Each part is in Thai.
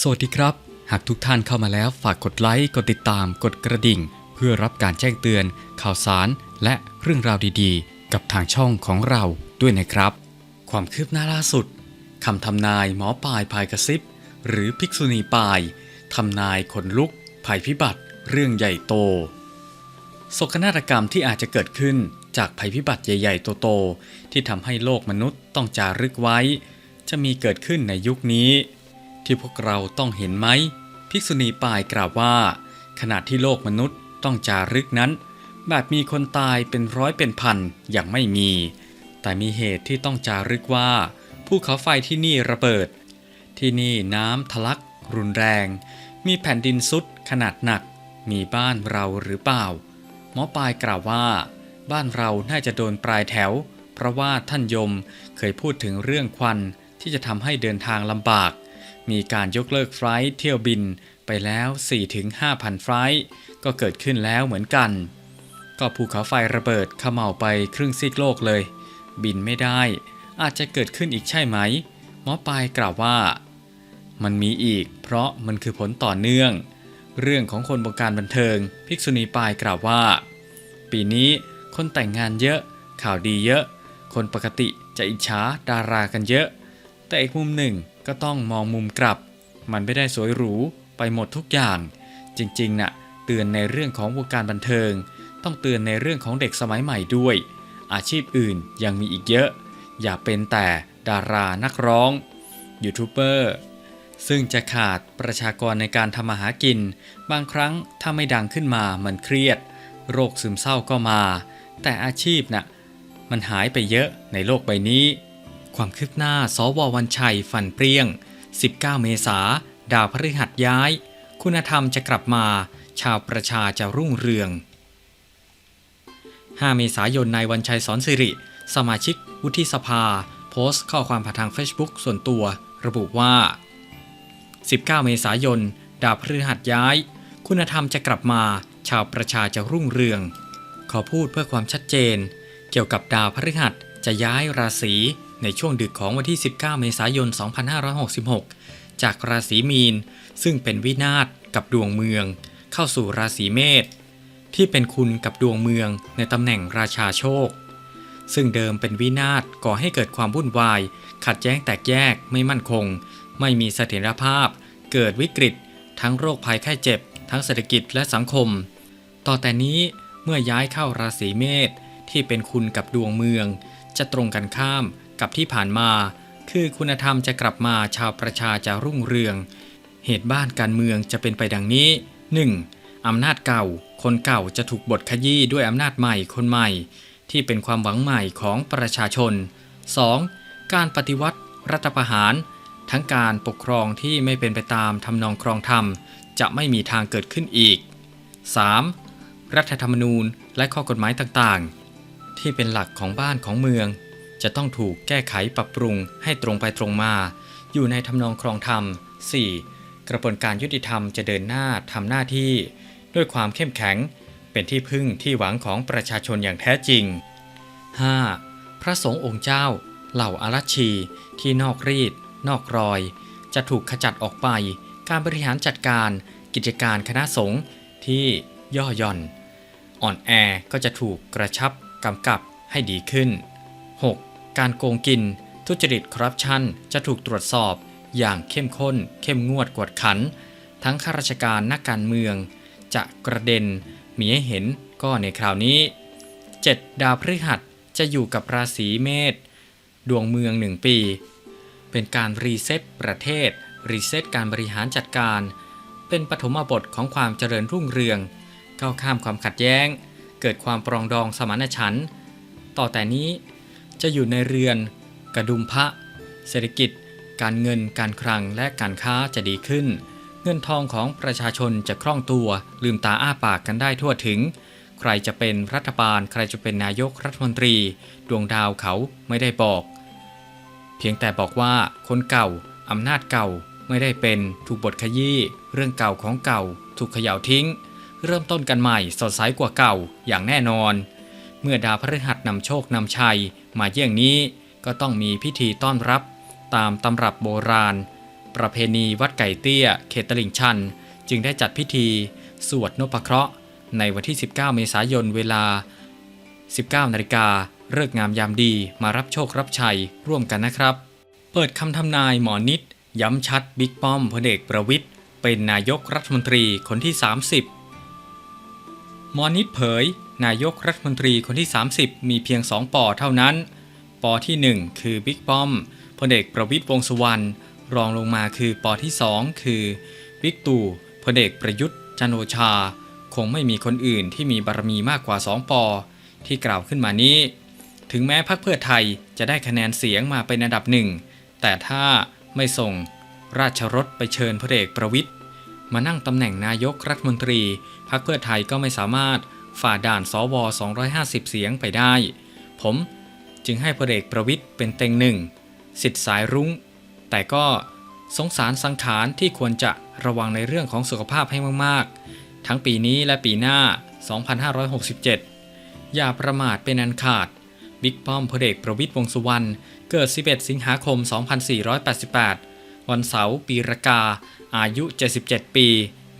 สวัสดีครับ หากทุกท่านเข้ามาแล้วฝากกดไลค์ กดติดตาม กดกระดิ่ง เพื่อรับการแจ้งเตือน ข่าวสาร และเรื่องราวดีๆ กับทางช่องของเราด้วยนะครับ ความคืบหน้าล่าสุดคำทำนายหมอปลายภายกระซิบ หรือภิกษุณีปลายทำนายขนลุก ภัยพิบัติ เรื่องใหญ่โตโศกนาฏกรรมที่อาจจะเกิดขึ้นจากภัยพิบัติใหญ่ๆโตๆที่ทำให้โลกมนุษย์ต้องจารึกไว้ จะมีเกิดขึ้นในยุคนี้ ที่พวกเราต้องเห็นไหม ภิกษุณีปายกล่าวว่า ขณะที่โลกมนุษย์ต้องจารึกนั้น แบบมีคนตายเป็นร้อยเป็นพันอย่างไม่มี แต่มีเหตุที่ต้องจารึกว่าภูเขาไฟที่นี่ระเบิด ที่นี่น้ำทะลัก รุนแรง มีแผ่นดินซุดขนาดหนัก มีบ้านเราหรือเปล่า หมอปลายกล่าวว่า บ้านเราน่าจะโดนปลายแถว เพราะว่าท่านยมเคยพูดถึงเรื่องควันที่จะทำให้เดินทางลำบาก มีการยกเลิกไฟลท์เที่ยวบินไปแล้ว 4-5,000 ไฟลท์ก็เกิดขึ้นแล้วเหมือนกัน ก็ภูเขาไฟระเบิดขม่าไปครึ่งซีกโลกเลย บินไม่ได้ อาจจะเกิดขึ้นอีกใช่ไหม หมอปลายกล่าวว่า มันมีอีก เพราะมันคือผลต่อเนื่อง เรื่องของคนวงการบันเทิง ภิกษุณีปายกล่าวว่า ปีนี้คนแต่งงานเยอะ ข่าวดีเยอะ คนปกติจะอิจฉาดารากันเยอะ แต่อีกมุมหนึ่ง ก็ต้องมองมุมกลับ มันไม่ได้สวยหรูไปหมดทุกอย่าง จริงๆน่ะเตือนในเรื่องของวงการบันเทิง ต้องเตือนในเรื่องของเด็กสมัยใหม่ด้วย อาชีพอื่นยังมีอีกเยอะ อย่าเป็นแต่ดารานักร้องยูทูบเบอร์ซึ่งจะขาดประชากรในการทำมาหากิน บางครั้งถ้าไม่ดังขึ้นมามันเครียด โรคซึมเศร้าก็มา แต่อาชีพน่ะมันหายไปเยอะในโลกใบนี้ ความคืบหน้า สววันชัยฟันเปรี้ยง 19 เมษา ดาวพฤหัสย้าย คุณธรรมจะกลับมา ชาวประชาจะรุ่งเรือง 5 เมษายนนายวันชัยสอนสิริ สมาชิกวุฒิสภา โพสต์ข้อความผ่านทาง Facebook ส่วนตัว ระบุว่า 19 เมษายน ดาวพฤหัสย้าย คุณธรรมจะกลับมา ชาวประชาจะรุ่งเรือง ขอพูดเพื่อความชัดเจน เกี่ยวกับดาวพฤหัสจะย้ายราศี ในช่วงดึกของวันที่ 19 เมษายน 2566 จากราศีมีน ซึ่งเป็นวินาศกับดวงเมือง เข้าสู่ราศีเมษที่เป็นคุณกับดวงเมืองในตำแหน่งราชาโชค ซึ่งเดิมเป็นวินาศก่อให้เกิดความวุ่นวาย ขัดแย้งแตกแยกไม่มั่นคง ไม่มีเสถียรภาพ เกิดวิกฤต ทั้งโรคภัยไข้เจ็บ ทั้งเศรษฐกิจและสังคม ต่อแต่นี้เมื่อย้ายเข้าราศีเมษที่เป็นคุณกับดวงเมือง จะตรงกันข้าม กับที่ผ่านมา คือคุณธรรมจะกลับมาชาวประชาจะรุ่งเรือง เหตุบ้านการเมืองจะเป็นไปดังนี้ 1. อำนาจเก่า คนเก่าจะถูกบทขยี้ด้วยอำนาจใหม่คนใหม่ ที่เป็นความหวังใหม่ของประชาชน 2. การปฏิวัติรัฐประหาร ทั้งการปกครองที่ไม่เป็นไปตามทำนองครองธรรม จะไม่มีทางเกิดขึ้นอีก 3. รัฐธรรมนูญและข้อกฎหมายต่างๆ ที่เป็นหลักของบ้านของเมือง จะต้องถูกแก้ไขปรับปรุงให้ตรงไปตรงมา อยู่ในทำนองครองธรรม 4. กระบวนการยุติธรรมจะเดินหน้าทำหน้าที่ ด้วยความเข้มแข็ง เป็นที่พึ่งที่หวังของประชาชนอย่างแท้จริง 5. พระสงฆ์องค์เจ้า เหล่าอารัชี ที่นอกรีด นอกรอย จะถูกขจัดออกไป การบริหารจัดการกิจการคณะสงฆ์ที่ย่อหย่อน อ่อนแอก็จะถูกกระชับกำกับให้ดีขึ้น 6. การโกงกิน ทุจริตคอร์รัปชันจะถูกตรวจสอบ อย่างเข้มข้น เข้มงวดกวดขัน ทั้งข้าราชการนักการเมือง จะกระเด็นมีให้เห็นก็ในคราวนี้ 7. ดาวพฤหัสจะอยู่กับราศีเมษดวงเมืองหนึ่งปี เป็นการรีเซ็ตประเทศ รีเซ็ตการบริหารจัดการ เป็นปฐมบทของความเจริญรุ่งเรือง ก้าวข้ามความขัดแย้ง เกิดความปรองดองสมานฉันท์ต่อแต่นี้ จะอยู่ในเรือน กระดุมพระเศรษฐกิจ การเงินการคลังและการค้าจะดีขึ้น เงินทองของประชาชนจะคล่องตัวลืมตาอ้าปากกันได้ทั่วถึง ใครจะเป็นรัฐบาล ใครจะเป็นนายกรัฐมนตรี ดวงดาวเขาไม่ได้บอก เพียงแต่บอกว่าคนเก่าอำนาจเก่าไม่ได้เป็นถูกบทขยี้เรื่องเก่าของเก่า ถูกเขย่าทิ้ง เริ่มต้นกันใหม่สดใสกว่าเก่าอย่างแน่นอน เมื่อดาวพฤหัสนำโชคนำชัย มาเยี่ยงนี้ก็ต้องมีพิธีต้อนรับ ตามตำรับโบราณ ประเพณีวัดไก่เตี้ย เขตตลิ่งชัน จึงได้จัดพิธี สวดนพเคราะห์ ในวันที่ 19 เมษายนเวลา 19นาฬิกาเลิกงามยามดีมารับโชครับชัยร่วมกันนะครับ เปิดคำทำนายหมอนิด ย้ำชัดบิ๊กป้อมพลเอกประวิทย์เป็นนายกรัฐมนตรีคนที่ 30 หมอนิดเผย นายกรัฐมนตรีคนที่ 30 มีเพียง 2 ปอเท่านั้น ปอที่ 1 คือบิ๊กป้อมพลเอกประวิทย์วงษ์สุวรรณรองลงมาคือปอที่ 2 คือบิ๊กตู่พลเอกประยุทธ์จันโอชา คงไม่มีคนอื่นที่มีบารมีมากกว่า 2 ปอ ที่กล่าวขึ้นมานี้ ถึงแม้พรรคเพื่อไทยจะได้คะแนนเสียงมาเป็นอันดับหนึ่ง แต่ถ้าไม่ส่งราชรถไปเชิญพลเอกประวิทย์มานั่งตำแหน่งนายกรัฐมนตรี พรรคเพื่อไทยก็ไม่สามารถ ฝ่าด่านสว 250 เสียงไปได้ ผมจึงให้พลเอกประวิทย์เป็นเต็งหนึ่ง สิทธิ์สายรุง้ง แต่ก็สงสารสังขารที่ควรจะระวังในเรื่องของสุขภาพให้มาก ๆ ทั้งปีนี้และปีหน้า 2567 อย่าประมาทเป็นอันขาด บิ๊กป้อมพลเอกประวิทย์วงสุวรรณ เกิด 11 สิงหาคม 2488 วันเสาร์ปีรากา อายุ 77 ปี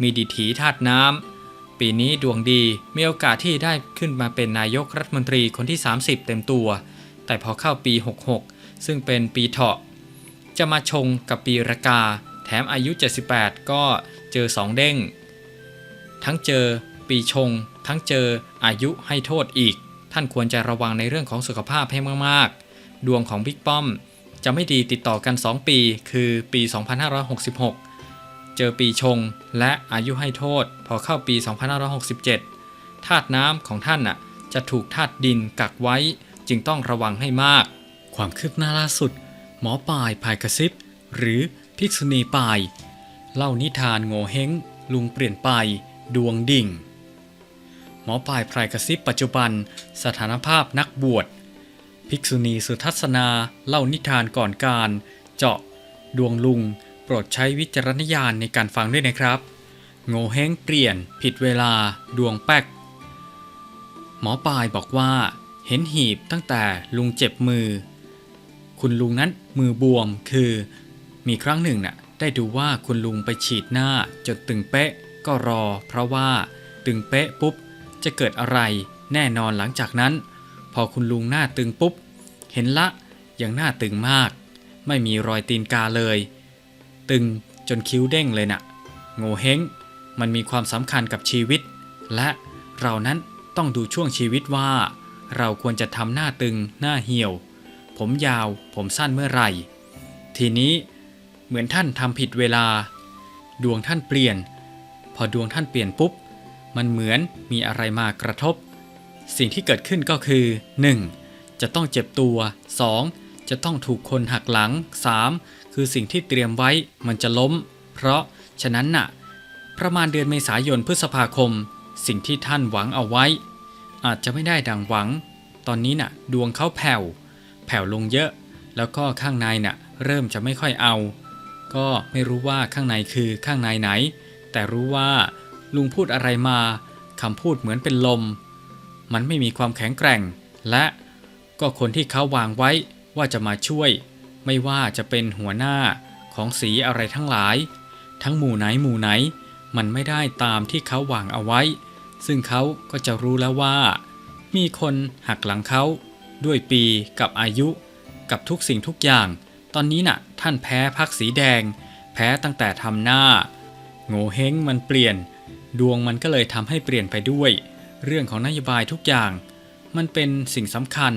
มีดิถีธาตุน้ำ ปีนี้ดวงดีมีโอกาสที่ได้ขึ้นมาเป็นนายกรัฐมนตรีคนที่ 30 เต็มตัว แต่พอเข้าปี 66 ซึ่งเป็นปีเถาะ จะมาชงกับปีรากา แถมอายุ 78 ก็เจอสองเด้ง ทั้งเจอปีชง ทั้งเจออายุให้โทษอีก ท่านควรจะระวังในเรื่องของสุขภาพให้มากๆ ดวงของบิ๊กป้อมจะไม่ดีติดต่อกัน 2 ปี คือปี 2566 เจอปีชง และอายุให้โทษ พอเข้าปี 2567ธาตุน้ำของท่านน่ะจะถูกธาตุดินกักไว้จึงต้องระวังให้มาก ความคืบหน้าล่าสุด หมอปายพายกระซิบ หรือภิกษุณีปาย เล่านิทานโง่เฮงลุงเปลี่ยนไป ดวงดิ่ง หมอปลายพรายกระซิบปัจจุบัน สถานภาพนักบวช ภิกษุณีสุทัศนาเล่านิทานก่อนการ เจาะ ดวงลุง โปรดใช้วิจารณญาณในการฟังด้วยนะครับ โง่เฮงเปลี่ยน ผิดเวลา ดวงแป๊ก หมอปลายบอกว่า เห็นหีบตั้งแต่ลุงเจ็บมือ คุณลุงนั้นมือบวมคือ มีครั้งหนึ่งน่ะได้ดูว่าคุณลุงไปฉีดหน้าจนตึงเป๊ะก็รอ เพราะว่าตึงเป๊ะปุ๊บ จะเกิดอะไรแน่นอนหลังจากนั้น พอคุณลุงหน้าตึงปุ๊บ เห็นละยังหน้าตึงมาก ไม่มีรอยตีนกาเลย ตึงจนคิ้วเด้งเลยน่ะ โง่เฮงมันมีความสำคัญกับชีวิต และเรานั้นต้องดูช่วงชีวิตว่า เราควรจะทำหน้าตึงหน้าเหี่ยว ผมยาวผมสั้นเมื่อไหร่ ทีนี้เหมือนท่านทำผิดเวลา ดวงท่านเปลี่ยน พอดวงท่านเปลี่ยนปุ๊บ มันเหมือนมีอะไรมากระทบ สิ่งที่เกิดขึ้นก็คือ 1. จะต้องเจ็บตัว 2. จะต้องถูกคนหักหลัง 3. คือสิ่งที่เตรียมไว้มันจะล้ม เพราะฉะนั้นน่ะ ประมาณเดือนเมษายนพฤษภาคม สิ่งที่ท่านหวังเอาไว้ อาจจะไม่ได้ดังหวัง ตอนนี้น่ะ ดวงเขาแผ่ว แผ่วลงเยอะ แล้วก็ข้างในน่ะ เริ่มจะไม่ค่อยเอา ก็ไม่รู้ว่าข้างในคือข้างในไหน แต่รู้ว่าลุงพูดอะไรมาคำพูดเหมือนเป็นลม มันไม่มีความแข็งแกร่ง และก็คนที่เขาวางไว้ว่าจะมาช่วย ไม่ว่าจะเป็นหัวหน้าของสีอะไรทั้งหลาย ทั้งหมู่ไหนหมู่ไหน มันไม่ได้ตามที่เขาวางเอาไว้ ซึ่งเขาก็จะรู้แล้วว่า มีคนหักหลังเขา ด้วยปีกับอายุ กับทุกสิ่งทุกอย่าง ตอนนี้น่ะ ท่านแพ้พักสีแดง แพ้ตั้งแต่ทำหน้า โง่เฮงมันเปลี่ยน ดวงมันก็เลยทำให้เปลี่ยนไปด้วย เรื่องของนโยบายทุกอย่าง มันเป็นสิ่งสำคัญ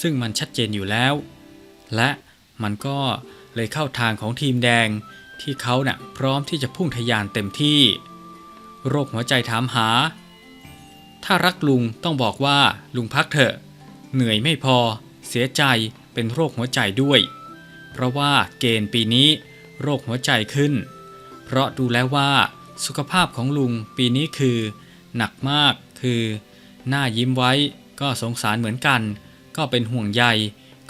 ซึ่งมันชัดเจนอยู่แล้ว และ มันก็เลยเข้าทางของทีมแดงที่เขาเนะ่ะพร้อมที่จะพุ่งทะยานเต็มที่ โรคหัวใจถามหา ถ้ารักลุงต้องบอกว่าลุงพักเถอะ เหนื่อยไม่พอ เสียใจเป็นโรคหัวใจด้วย เพราะว่าเกณฑ์ปีนี้โรคหัวใจขึ้น เพราะดูแล้วว่าสุขภาพของลุงปีนี้คือ หนักมากคือ หน้ายิ้มไว้ก็สงสารเหมือนกัน ก็เป็นห่วงใย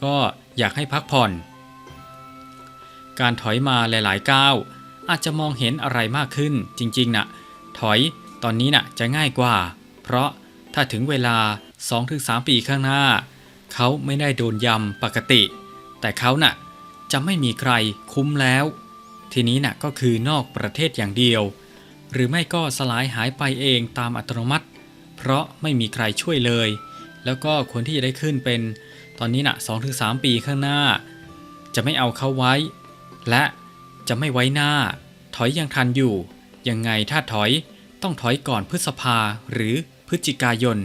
ก็อยากให้พักผ่อน การถอยมาหลายๆก้าวอาจจะมองเห็นอะไรมากขึ้นจริงๆน่ะ ถอยตอนนี้น่ะจะง่ายกว่า เพราะถ้าถึงเวลา 2-3 ปีข้างหน้า เขาไม่ได้โดนยำปกติ แต่เขาน่ะจะไม่มีใครคุ้มแล้ว ทีนี้น่ะก็คือนอกประเทศอย่างเดียว หรือไม่ก็สลายหายไปเองตามอัตโนมัติ เพราะไม่มีใครช่วยเลย แล้วก็คนที่จะได้ขึ้นเป็น ตอนนี้น่ะ2-3 ปีข้างหน้า จะไม่เอาเขาไว้ และจะไม่ไว้หน้า ถอยยังทันอยู่ ยังไงถ้าถอยต้องถอยก่อนพฤษภาหรือพฤศจิกายน